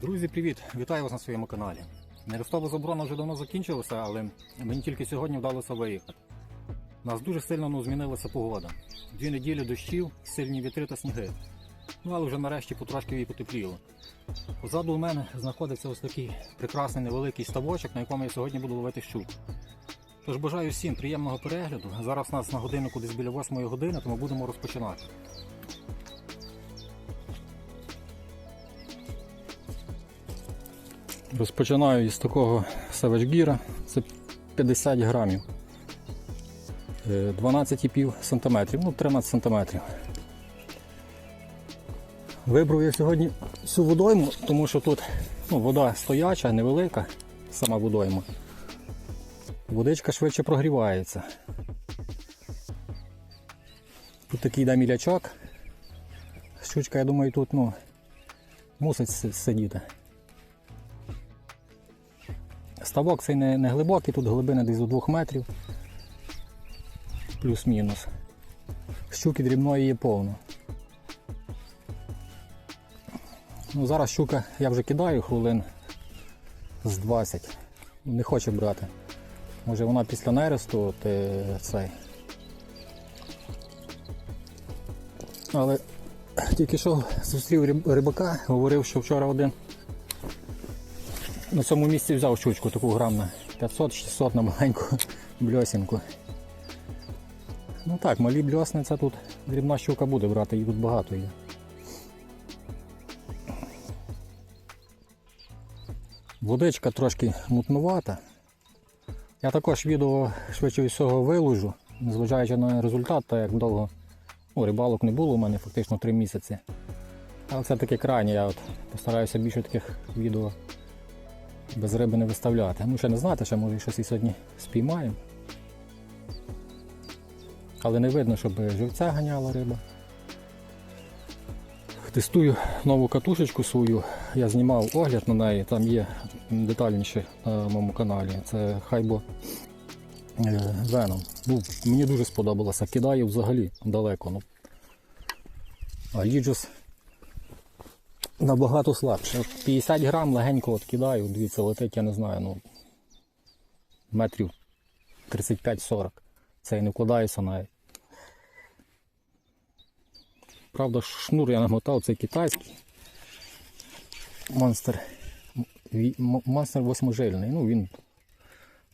Друзі, привіт! Вітаю вас на своєму каналі. Нерестова заборона вже давно закінчилася, але мені тільки сьогодні вдалося виїхати. У нас дуже сильно ну, змінилася погода. Дві неділі дощів, сильні вітри та сніги. Ну але вже нарешті потрошки її потепліло. Позаду у мене знаходиться ось такий прекрасний невеликий ставочок, на якому я сьогодні буду ловити щук. Тож бажаю всім приємного перегляду. Зараз у нас на годиннику десь біля 8 години, тому будемо розпочинати. Розпочинаю із такого савачгіра, це 50 грамів. Е, 12,5 см, ну 13 см. Вибрав я сьогодні цю водойму, тому що тут ну, вода стояча, невелика, сама водойма. Водичка швидше прогрівається. Тут такий йде мілячок. Щучка, я думаю, тут ну, мусить сидіти. Ставок цей не, не глибокий, тут глибина десь до 2 метрів. Плюс-мінус. Щуки дрібної є повно. Ну, зараз щука я вже кидаю хвилин з 20. Не хоче брати. Може вона після нересту от, е, цей. Але тільки що зустрів рибака, говорив, що вчора один на цьому місці взяв щучку таку грам на 500-600 на маленьку бльосінку. Ну так, малі бльосни це тут дрібна щука буде брати, її тут багато є. Водичка трошки мутнувата. Я також відео швидше всього виложу, незважаючи на результат, так як довго ну, рибалок не було у мене фактично 3 місяці. Але це таке крайнє, я от постараюся більше таких відео без риби не виставляти. Ну, ще не знати, ще може щось і сьогодні спіймаємо. Але не видно, щоб живця ганяла риба. Тестую нову катушечку свою. Я знімав огляд на неї, там є детальніше на моєму каналі. Це Хайбо Venom. Ну, мені дуже сподобалося. Кидаю взагалі далеко. Ну. А Ліджус набагато слабше. 50 грам легенько от кидаю, дивіться, летить, я не знаю, ну метрів 35-40. Це і не вкладається навіть. Правда, шнур я намотав, це китайський. Монстр. Монстр восьможильний. Ну він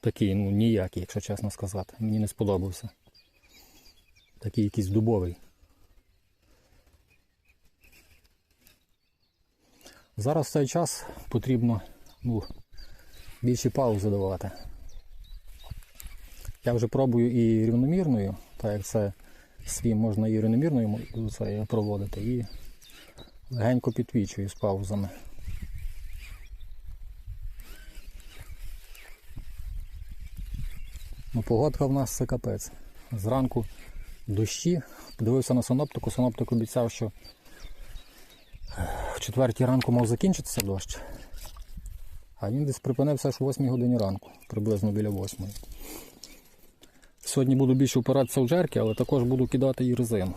такий, ну ніякий, якщо чесно сказати. Мені не сподобався. Такий якийсь дубовий. Зараз в цей час потрібно ну, більше паузи давати. Я вже пробую і рівномірною, так як це свій можна і рівномірною це проводити, і легенько підвічую з паузами. Ну, погодка в нас це капець. Зранку дощі. Подивився на синоптику, синоптик обіцяв, що четвертій ранку мав закінчитися дощ. А він десь припинився аж о 8 годині ранку, приблизно біля 8. Сьогодні буду більше впиратися в жерки, але також буду кидати і резину.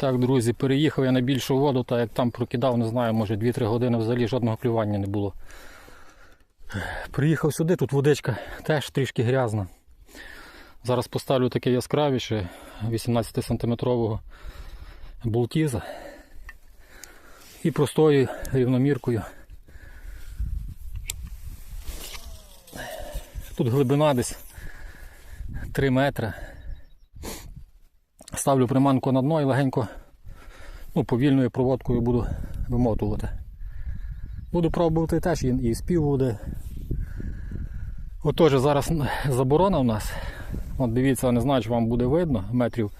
Так, друзі, переїхав я на більшу воду, так як там прокидав, не знаю, може 2-3 години взагалі жодного клювання не було. Приїхав сюди, тут водичка теж трішки грязна. Зараз поставлю таке яскравіше 18 сантиметрового болтіза. І простою рівноміркою. Тут глибина десь 3 метри. Ставлю приманку на дно і легенько ну, повільною проводкою буду вимотувати. Буду пробувати теж і, спів буде. Отож, зараз заборона у нас. От дивіться, не знаю, чи вам буде видно, метрів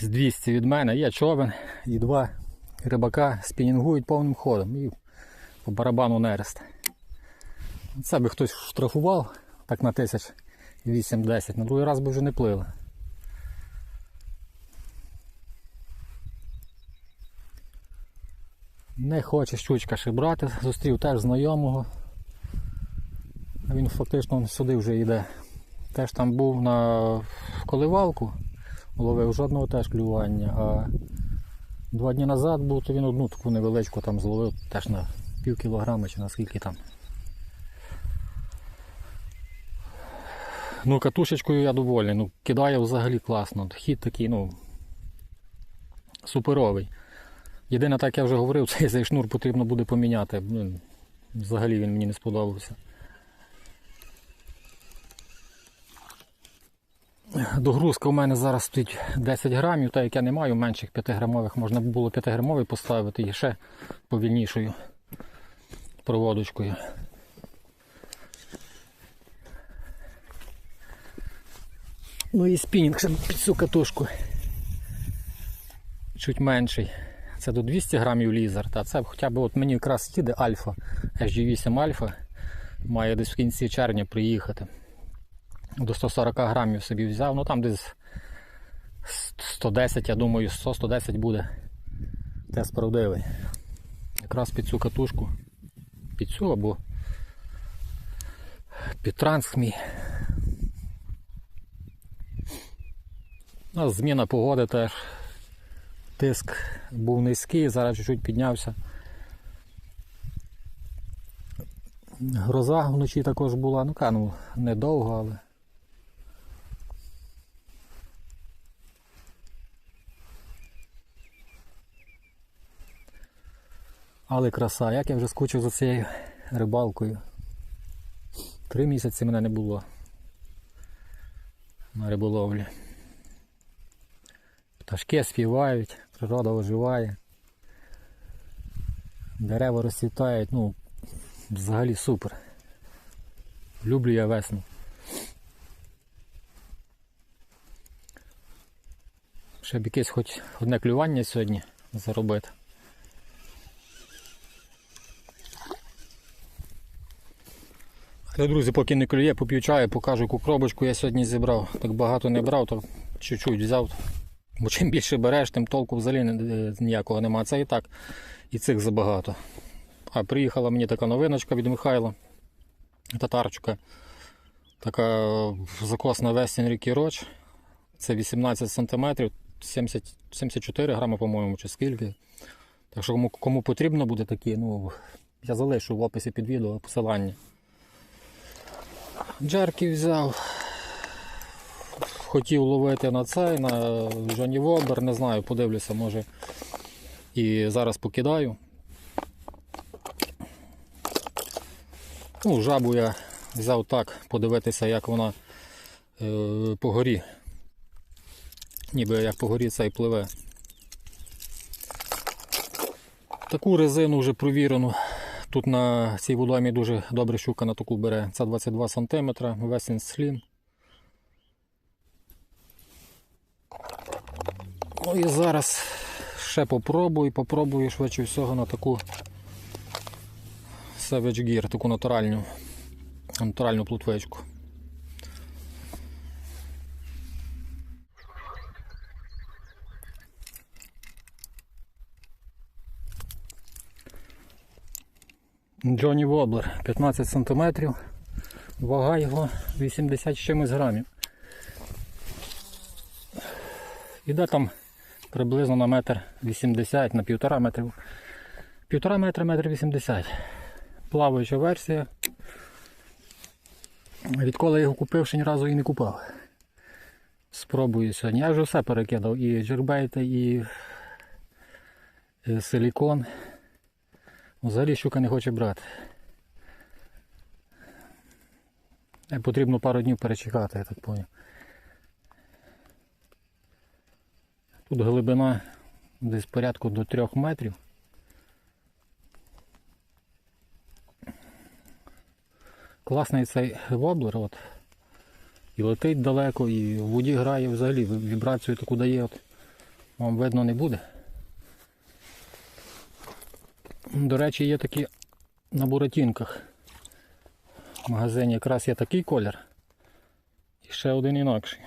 з 200 від мене. Є човен і два рибака спінінгують повним ходом і по барабану нерест. Це би хтось штрафував так на тисяч 8-10, на другий раз би вже не плили. Не хоче щучка ще брати, зустрів теж знайомого. Він фактично сюди вже йде. Теж там був на коливалку, ловив жодного теж клювання. А два дні назад був, то він одну таку невеличку там зловив теж на пів кілограма чи на скільки там. Ну, катушечкою я довольний. Ну, кидає взагалі класно. Хід такий, ну, суперовий. Єдине, так я вже говорив, цей, шнур потрібно буде поміняти. Ну, Взагалі він мені не сподобався. Догрузка у мене зараз стоїть 10 грамів, так як я не маю менших 5 грамових, можна було 5 грамовий поставити і ще повільнішою проводочкою. Ну і спінінг ще під цю катушку. Чуть менший. Це до 200 грамів лізер. Та це хоча б от мені якраз їде альфа, SG8 альфа. Має десь в кінці червня приїхати. До 140 грамів собі взяв. Ну там десь 110, я думаю, 100-110 буде. Тест правдивий. Якраз під цю катушку. Під цю або під транск мій. У нас зміна погоди теж. Тиск був низький, зараз чуть-чуть піднявся. Гроза вночі також була, ну ка, ну недовго, але. Але краса, як я вже скучив за цією рибалкою. Три місяці мене не було на риболовлі. Пташки співають, природа оживає. Дерева розцвітають, ну, взагалі супер. Люблю я весну. Ще б якесь хоч одне клювання сьогодні заробити. Але, друзі, поки не клює, поп'ю чаю, покажу яку коробочку я сьогодні зібрав. Так багато не брав, то чуть-чуть взяв. Бо чим більше береш, тим толку взагалі ніякого немає. Це і так, і цих забагато. А приїхала мені така новиночка від Михайла. Татарчука. Така закосна Вестін Рікі Роч. Це 18 см, 70, 74 грами, по-моєму, чи скільки. Так що кому, кому потрібно буде такі, ну, я залишу в описі під відео посилання. Джерки взяв. Хотів ловити на цей, на Джоні Вобер, не знаю, подивлюся, може. І зараз покидаю. Ну, жабу я взяв так, подивитися, як вона е, по горі. Ніби як по горі цей пливе. Таку резину вже провірену. Тут на цій водоймі дуже добре щука на таку бере. Це 22 см, Westin Slim. Ну і зараз ще попробую, попробую швидше всього на таку Savage Gear, таку натуральну, натуральну плутвичку. Джонні Воблер 15 см, вага його 80 з чимось грамів. Іде там приблизно на метр 80, на півтора метра. Півтора метра, метр 80. Плаваюча версія. Відколи я його купив, ще ні разу і не купав. Спробую сьогодні. Я вже все перекидав. І джербейти, і е, силікон. Взагалі щука не хоче брати. Е, Потрібно пару днів перечекати, я так поняв. Тут глибина десь порядку до 3 метрів. Класний цей воблер, от. І летить далеко, і в воді грає взагалі, вібрацію таку дає, от. Вам видно не буде. До речі, є такі на буратінках. В магазині якраз є такий колір. І ще один інакший.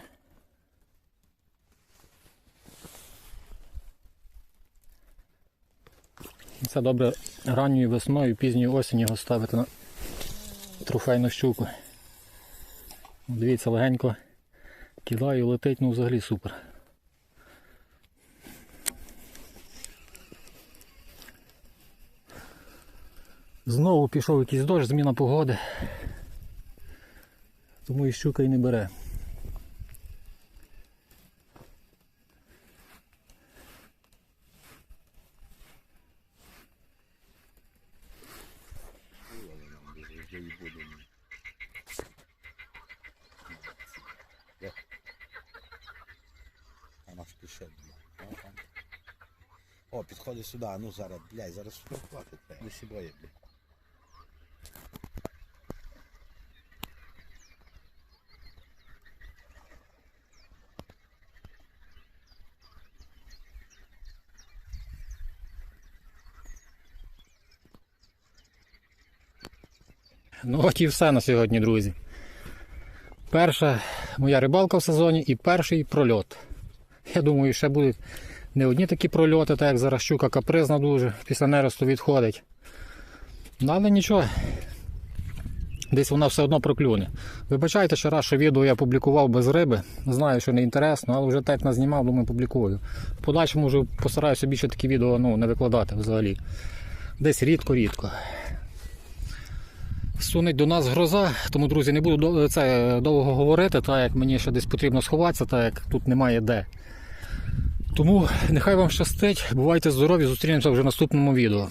Це добре ранньою весною, пізньою осінню його ставити на трофейну щуку. Дивіться, легенько кидаю, летить, ну взагалі супер. Знову пішов якийсь дощ, зміна погоди. Тому і щука і не бере. Вона спішить. Ну, там. О, підходить сюди, ну зараз, блядь, зараз сфотографувати треба. Не сібоє, блядь. Ну от і все на сьогодні, друзі. Перша моя рибалка в сезоні і перший прольот. Я думаю, ще будуть не одні такі прольоти, так як зараз щука капризна дуже, після неросту відходить. Ну, але нічого. Десь вона все одно проклюне. Вибачайте, що раз, що відео я публікував без риби. Знаю, що не інтересно, але вже так назнімав, думаю, публікую. В подальшому вже постараюся більше такі відео ну, не викладати взагалі. Десь рідко-рідко. Сунеть до нас гроза, тому, друзі, не буду це довго говорити, так як мені ще десь потрібно сховатися, так як тут немає де. Тому нехай вам щастить, бувайте здорові, зустрінемося вже в наступному відео.